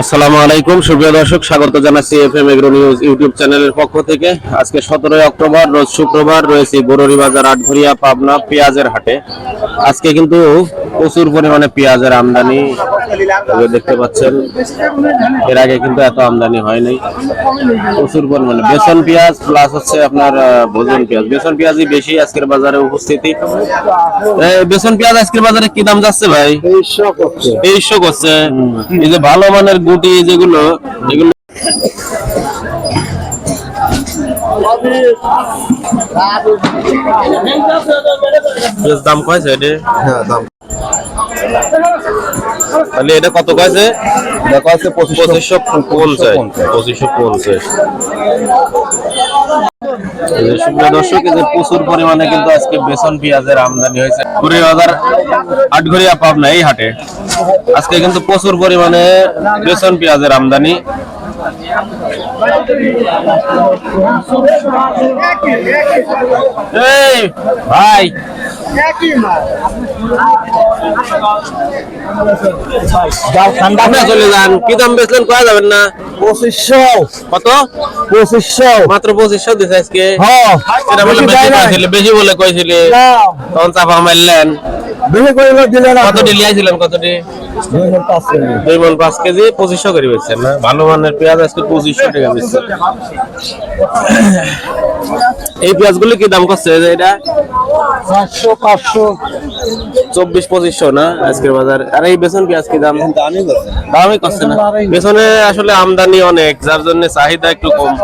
আসসালামু আলাইকুম। সুপ্রিয় দর্শক স্বাগত জানাচ্ছি এফএম এগ্রো নিউজ ইউটিউব চ্যানেলের পক্ষ থেকে। আজকে সতেরোই অক্টোবর রোজ শুক্রবার রয়েছে বরুড়ি বাজার আটঘরিয়া পাবনা পেঁয়াজের হাটে। আজকে কিন্তু প্রচুর পরিমাণে পেঁয়াজের আমদানি দেখতে পাচ্ছেন। এর আগে কিন্তু এত আমদানি হয়নি। প্রচুর পরিমাণে। বেসন পেঁয়াজ প্লাস হচ্ছে আপনার ভোজন পেঁয়াজ। বেসন পেঁয়াজই বেশি আজকের বাজারে উপস্থিতি। বেসন পেঁয়াজ আজকের বাজারে কি দাম যাচ্ছে ভাই? তেইশশো করছে। এই যে ভালো মানের গুটি যেগুলো এগুলো দাম কয়েছে এটা? হ্যাঁ দাম। তাহলে এটা কত কয়েছে? দেখা আছে পঁচিশশো পঞ্চাশ। পঁচিশশো পঞ্চাশ। সুপ্রিয় দর্শক যে প্রচুর পরিমাণে কিন্তু আজকে বেসন, পেঁয়াজের আমদানি হয়েছে। কুড়ি আটঘরিয়া পাবনা, এই হাটে। আজকে কিন্তু প্রচুর পরিমাণে বেসন, পেঁয়াজের আমদানি। এই, ভাই! আপনি চলে যান। কি দাম বেচলেন কয়া যাবেন না? পঁচিশশো। কত? পঁচিশশো। মাত্র পঁচিশশো দিছে আজকে। এটা বলে বেশি বেশি দেয় নাই। কইছিলে বেশি বলে কইছিলে। তখন চাপা মারলেন। করে কত ডিলি আইছিলেন কতটি দুই মন পাঁচ কেজি। পঁচিশশো করে বেচছেন না? ভালো মানের পেঁয়াজ আজকে পঁচিশশো টাকা বেচছে। এই পেঁয়াজগুলি কি দাম করছে? এটা? চারশো পাঁচশো। চব্বিশ পঁচিশশো না? আজকের বাজার। আর এই বেসন পেঁয়াজ কি দাম? দামই করছে না। বেসনে আসলে আমদানি অনেক যার জন্য চাহিদা একটু কম।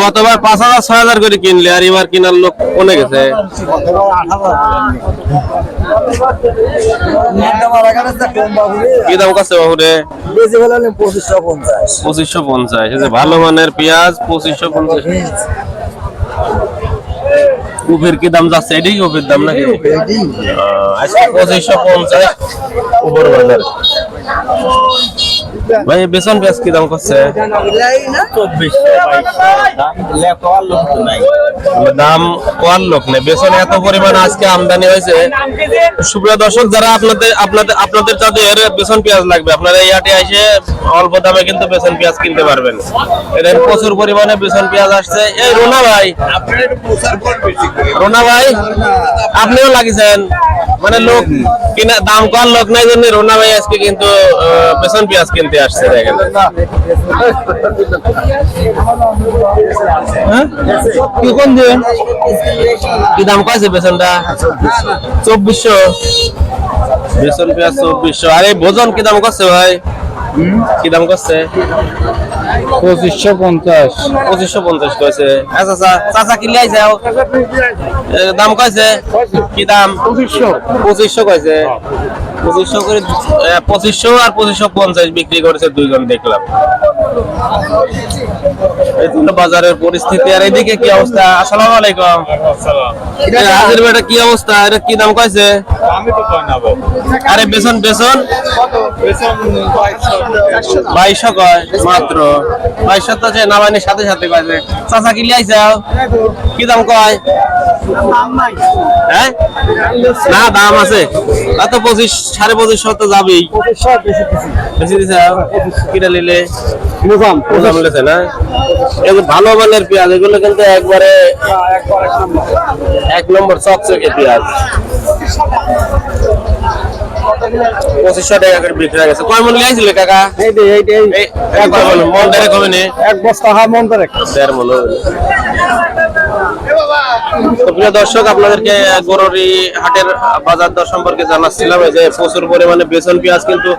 গতবার পাঁচ হাজার ছয় হাজার করে কিনলে আর এবার কেনার লোক কমে গেছে। কি দাম করছে বাবুরে? পঁচিশশো পঞ্চাশ। পঁচিশশো পঞ্চাশ। ভালো মানের পেঁয়াজ পঁচিশশো পঞ্চাশ। কুফের কি দাম যাচ্ছে? এটাই কুফের দাম নাকি? আহ, আজকে পঁচিশশো পঞ্চাশ। উপর বাজার। ভাই বেসন পেঁয়াজ কি দাম করছে? দাম কোয়ার লোক নেই? বেসন এত পরিমাণ আজকে আমদানি হয়েছে। সুপ্রিয় দর্শক যারা আপনাদের আপনাদের আপনাদের যাদের বেসন পেঁয়াজ লাগবে আপনারা এই হাটে এসে অল্প দামে কিন্তু বেসন পেঁয়াজ কিনতে পারবেন। এদের প্রচুর পরিমাণে বেসন পেঁয়াজ আসছে। এই রোনা ভাই রোনা ভাই আপনিও লাগিয়েছেন মানে লোক কিনা দাম কম লোক নাই জন্য রোনা ভাই আজকে কিন্তু আহ, বেসন পেঁয়াজ কিনতে আসছে দেখেন। হ্যাঁ? কি কোন দিন কি দাম কয়েছে বেসনটা? চব্বিশশো। বেসন পেঁয়াজ চব্বিশশো। আরে ভোজন কি দাম করছে ভাই? কি দাম করছে? পঁচিশশো পঞ্চাশ। পঁচিশশো পঞ্চাশ কয়েছে আচ্ছা চাচা চাচা কিনলে আইসাও এ, দাম কয়েছে কি দাম? পঁচিশশো। পঁচিশশো কয়েছে পঁচিশশো করে পঁচিশশো আর পঁচিশশো পঞ্চাশ বিক্রি করেছে দুইজন দেখলাম। এই বাজারের পরিস্থিতি। আর এদিকে কি অবস্থা? আসসালামু আলাইকুম। এই হাজির বেটা কি অবস্থা? এটা কি দাম কয়েছে আরে বেসন বেসন? বাইশশো। কয়? মাত্র। বাইশশো তো আছে নামানির সাথে সাথে কয়েছে চাচা কি লিয়াইছাও? কি দাম কয়? হ্যাঁ? না দাম আছে। তা তো পঁচিশ সাড়ে পঁচিশশো তো যাবেই। বেশি দিছে কিটা নিলে? না? ভালো মানের পেঁয়াজ এগুলো কিন্তু একবারে এক নম্বর চকচকে পেঁয়াজ। পঁচিশশো টাকা করে বিক্রি হয়ে গেছে। কয় মন লিয়েছিল কাকা? মন? মন কমে এক বস্তা হা মন করে দেড় মন প্রিয় দর্শক, আপনাদেরকে গরুরি হাটের বাজার দর সম্পর্কে জানাচ্ছিলাম। যে প্রচুর পরিমাণে বেসন, পেঁয়াজ কিন্তু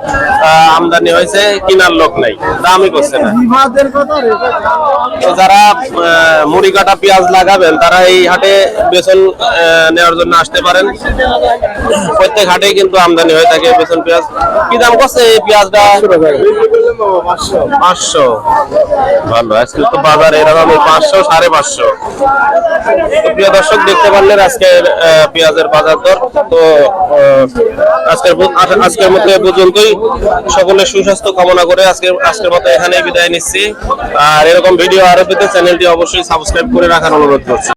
আমদানি হয়েছে, কিনার লোক নাই। দামই করছে না। যারা মুড়ি কাটা পেঁয়াজ লাগাবেন, তারা এই হাটে বেসন নেওয়ার জন্য আসতে পারেন। প্রত্যেক হাটে কিন্তু আমদানি হয়ে থাকে বেসন, পেঁয়াজ। কি দাম করছে এই পেঁয়াজটা? পাঁচশো। ভালো আজকে তো বাজার এরকম পাঁচশো সাড়ে পাঁচশো। দর্শক দেখতে পারলেন আজকের পেঁয়াজের বাজার দর। তো আজকের আজকের মতো পর্যন্তই। সকলের সুস্বাস্থ্য কামনা করে আজকে আজকের মতো এখানেই বিদায় নিচ্ছি। আর এরকম ভিডিও আরও পেতে চ্যানেলটি অবশ্যই সাবস্ক্রাইব করে রাখার অনুরোধ করছি।